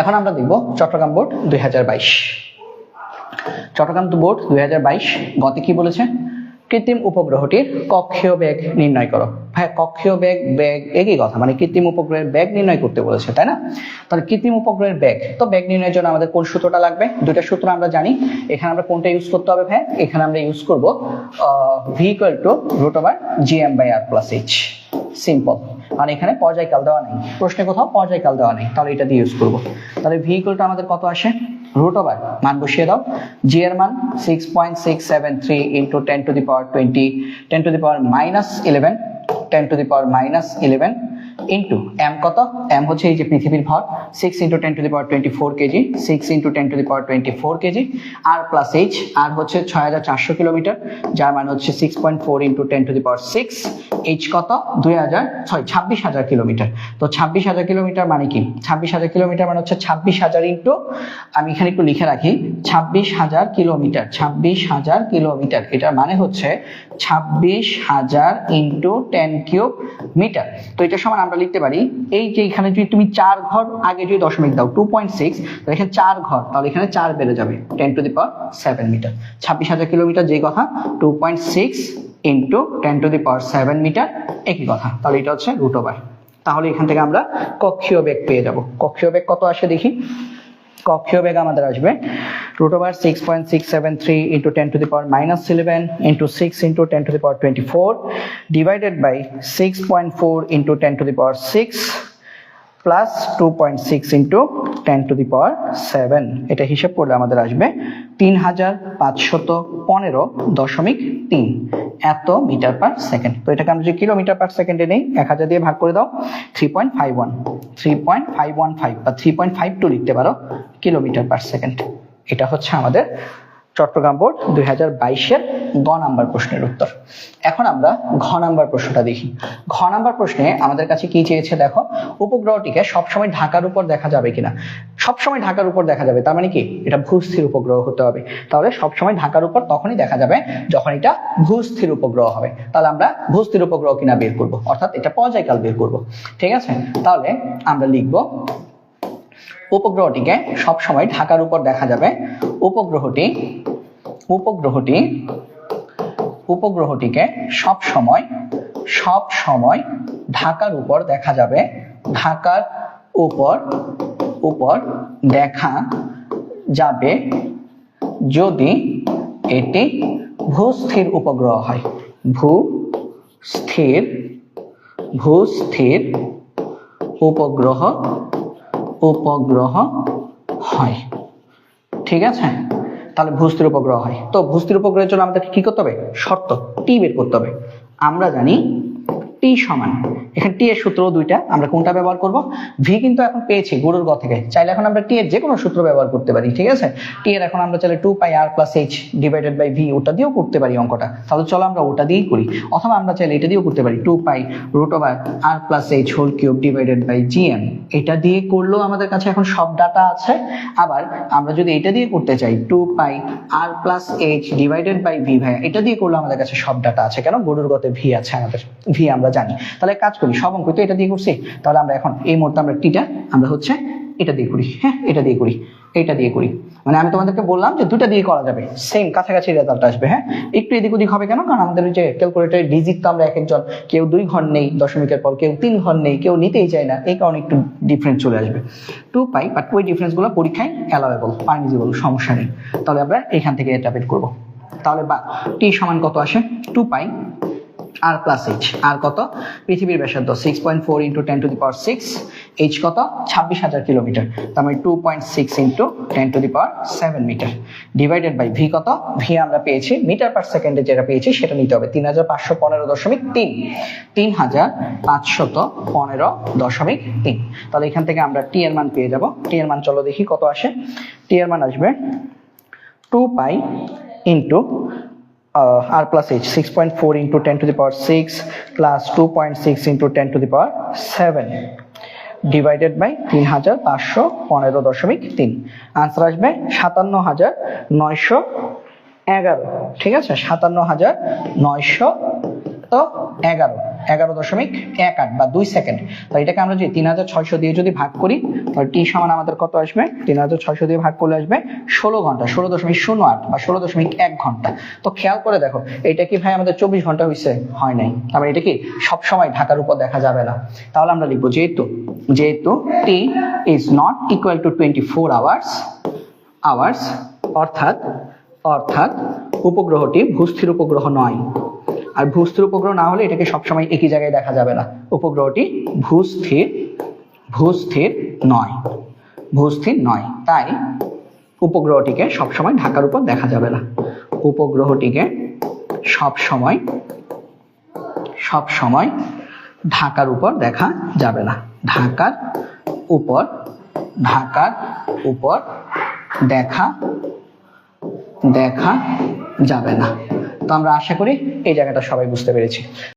এখন আমরা দেখব চট্টগ্রাম বোর্ড দুই চট্টগ্রাম বোর্ড দুই গতে কি বলেছে? কৃত্রিম উপগ্রহটির কক্ষীয় বেগ নির্ণয় করো। ভাই কক্ষীয় বেগ বেগ একই কথা? মানে কৃত্রিম উপগ্রহের বেগ নির্ণয় করতে বলেছে, তাই না? তাহলে কৃত্রিম উপগ্রহের বেগ, তো বেগ নির্ণয়ের জন্য আমাদের কোন সূত্রটা লাগবে? দুইটা সূত্র আমরা জানি। এখানে আমরা কোনটা ইউজ করতে হবে ভাই এখানে আমরা ইউজ করব V equal to root over G M by R plus H simple আর এখানে পর্যায়কাল দেওয়া নেই। প্রশ্নে কোথাও পর্যায়কাল দেওয়া নেই। তাহলে এটা দিয়ে ইউজ করব। তাহলে ভি আমাদের কত আসে? রুট ওভার মান বসিয়ে দাও। জি এর মান six point six seven three into ten to the power twenty ten to the power minus eleven ten to the power minus eleven into M কত? এম হচ্ছে এই যে পৃথিবীর ভর six into ten to the power twenty four kg six into ten to the power twenty four kg R plus H R হচ্ছে ছয় হাজার চারশো কিলোমিটার, যার মানে হচ্ছে six point four into ten to the power six H কত? দুই হাজার ছয় ছাব্বিশ হাজার কিলোমিটার। তো ছাব্বিশ হাজার কিলোমিটার মানে কি? ছাব্বিশ হাজার কিলোমিটার মানে হচ্ছে ছাব্বিশ হাজার ইন্টু আমি এখানে একটু লিখে রাখি, ছাব্বিশ হাজার কিলোমিটার, ছাব্বিশ হাজার কিলোমিটার এটার মানে হচ্ছে ছাব্বিশ হাজার ইন্টু টেন কিউব মিটার তো এটা সমান আমরা লিখতে পারি, এই যে এখানে যদি তুমি চার ঘর, আগে যদি দশমিক দাও টু পয়েন্ট সিক্স তাহলে এখানে চার ঘর, তাহলে এখানে চার বেড়ে যাবে ten to the power seven metre ছাব্বিশ হাজার কিলোমিটার যে কথা two point six into ten to the power seven metre একই কথা, তাহলে এটা হচ্ছে রুট ওভার তাহলে এখান থেকে আমরা কক্ষীয় বেগ পেয়ে যাব। কক্ষীয় বেগ কত আসে দেখি? কক্ষীয় বেগ আমাদের আসবে to the power minus eleven into six into ten to the power twenty four divided by six point four into ten to the power six plus two point six into ten to the power seven এটা হিসেব করলে আমাদের আসবে তিন হাজার পাঁচশত পনেরো দশমিক তিন। এত মিটার পার সেকেন্ড। তো এটাকে আমরা যদি কিলোমিটার পার সেকেন্ডে নেই, এক হাজার দিয়ে ভাগ করে দাও three point five one three point five one five বা থ্রি পয়েন্ট ফাইভ টু লিখতে পারো, কিলোমিটার পার সেকেন্ড। এটা হচ্ছে আমাদের চট্টগ্রাম বোর্ড দুই হাজার বাইশের গ নাম্বার প্রশ্নের উত্তর। এখন আমরা ঘ নাম্বার প্রশ্নটা দেখি। ঘ নাম্বার প্রশ্নে আমাদের কাছে কি চেয়েছে দেখো? উপগ্রহটিকে সবসময় ঢাকার উপর দেখা যাবে কিনা? সবসময় ঢাকার উপর দেখা যাবে, তার মানে কি? এটা ভূস্থির উপগ্রহ হতে হবে। তাহলে সবসময় ঢাকার উপর তখনই দেখা যাবে যখন এটা ভূস্থির উপগ্রহ হবে। তাহলে আমরা ভূস্থির উপগ্রহ কিনা বের করব? অর্থাৎ এটা পর্যায়কাল বের করব। ঠিক আছে? তাহলে আমরা লিখব উপগ্রহটিকে সবসময় ঢাকার উপর দেখা যাবে। উপগ্রহটি উপগ্রহটি, উপগ্রহটিকে সব সময় সব সময় ঢাকার উপর দেখা যাবে। ঢাকার উপর উপর দেখা যাবে যদি এটি ভূস্থির উপগ্রহ হয়। ভূ স্থির ভূস্থির উপগ্রহ উপগ্রহ হয়। ঠিক আছে? তাহলে ভূস্থির উপগ্রহ হয়। তো ভূস্থির উপগ্রহের জন্য আমাদেরকে কি করতে হবে? শর্ত টি বের করতে হবে। আমরা জানি টি সমান। এখানে টি এর সূত্র দুইটা, আমরা কোনটা ব্যবহার করব? ভি কিন্তু এখন পেয়েছি গুরুর গ থেকে। চাইলে এখন আমরা টি এর যে কোনো সূত্র ব্যবহার করতে পারি, ঠিক আছে? টি এর এখন আমরা চাইলে two pi R plus H divided by V ওটা দিয়েও করতে পারি অঙ্কটা। তাহলে চলো আমরা ওটা দিয়েই করি। অথবা আমরা চাইলে এটা দিয়েও করতে পারি two pi root over R plus H whole cube divided by G M এটা দিয়ে করলেও আমাদের কাছে এখন সব ডাটা আছে। আবার আমরা যদি এটা দিয়ে করতে চাই two pi R plus H divided by V ভাই এটা দিয়ে করলে আমাদের কাছে সব ডাটা আছে। কেন? গরুর গতে ভি আছে আমাদের। ভি আমরা জানি। তাহলে কাজ করি, সব অঙ্ক তো এটা দিয়ে করছি। তাহলে আমরা এখন এই মুহূর্তে আমরা টিটা, আমরা হচ্ছে এটা দিয়ে করি হ্যাঁ? এটা দিয়ে করি, এটা দিয়ে করি। মানে আমি তোমাদেরকে বললাম যে দুটা দিয়ে করা যাবে। সেম কাছাকাছি রেজাল্ট আসবে হ্যাঁ? একটু এদিক ওদিক হবে কেন? কারণ আমাদের যে ক্যালকুলেটরের ডিজিট তো আমরা এক একজন। কেউ দুই ঘর নেই দশমিকের পর, কেউ তিন ঘর নেই, কেউ নিতেই চায় না। এই কারণে একটু ডিফারেন্স চলে আসবে। টু পাই বাট ওই ডিফারেন্সগুলো পরীক্ষায় অ্যালাওয়েবল পারমিজিবল সমস্যা নেই। তাহলে আমরা এখান থেকে এটা বের করব। তাহলে বা টি সমান কত আসে? Two pi R plus H আর কত? পৃথিবীর ব্যাসার্ধ six point four into ten to the power six H কত? ছাব্বিশ হাজার কিলোমিটার। তার মানে two point six into ten to the power seven metre divided by V কত? ভি আমরা পেয়েছি মিটার পার সেকেন্ডে যেটা পেয়েছি সেটা নিতে হবে। তিন হাজার পাঁচশো পনেরো দশমিক তিন। তিন হাজার পাঁচশত পনেরো দশমিক তিন। তাহলে এখান থেকে আমরা টি এর মান পেয়ে যাব। টি এর মান চলো দেখি কত আসে। টি এর মান আসবে two pi into uh, r plus h 6.4 into 10 to the power 6 plus 2.6 into 10 to the power 7 divided by তিন হাজার পাঁচশো পনেরো দশমিক তিন আনসার আসবে সাতান্ন হাজার নয়শো এগারো। ঠিক আছে? সাতান্ন হাজার নয়শো কত এগারো এগারো দশমিক এক আট বা দুই সেকেন্ড। তো এটাকে আমরা যদি তিন হাজার ছয়শো দিয়ে যদি ভাগ করি, তাহলে টি সমান আমাদের কত আসবে? তিন হাজার ছয়শো দিয়ে ভাগ করলে আসবে ষোলো ঘণ্টা, ষোলো দশমিক শূন্য আট বা ষোলো দশমিক এক ঘণ্টা। তো খেয়াল করে দেখো, এটা কি ভাই আমাদের চব্বিশ ঘণ্টা হয়েছে হয় নাই। তারপরে এটা কি সবসময় ঢাকার উপর দেখা যাবে না। তাহলে আমরা লিখব যেহেতু যেহেতু T is not equal to twenty four hours hours অর্থাৎ অর্থাৎ উপগ্রহটি ভূস্থির উপগ্রহ নয়। আর ভূস্থির উপগ্রহ না হলে এটাকে সবসময় একই জায়গায় দেখা যাবে না। উপগ্রহটি ভূস্থির ভূস্থির নয় ভূস্থির নয়। তাই উপগ্রহটিকে সবসময় ঢাকার উপর দেখা যাবে না। উপগ্রহটিকে সবসময় সব সময় ঢাকার উপর দেখা যাবে না। ঢাকার উপর ঢাকার উপর দেখা দেখা যাবে না। তো আমরা আশা করি এই জায়গাটা সবাই বুঝতে পেরেছি।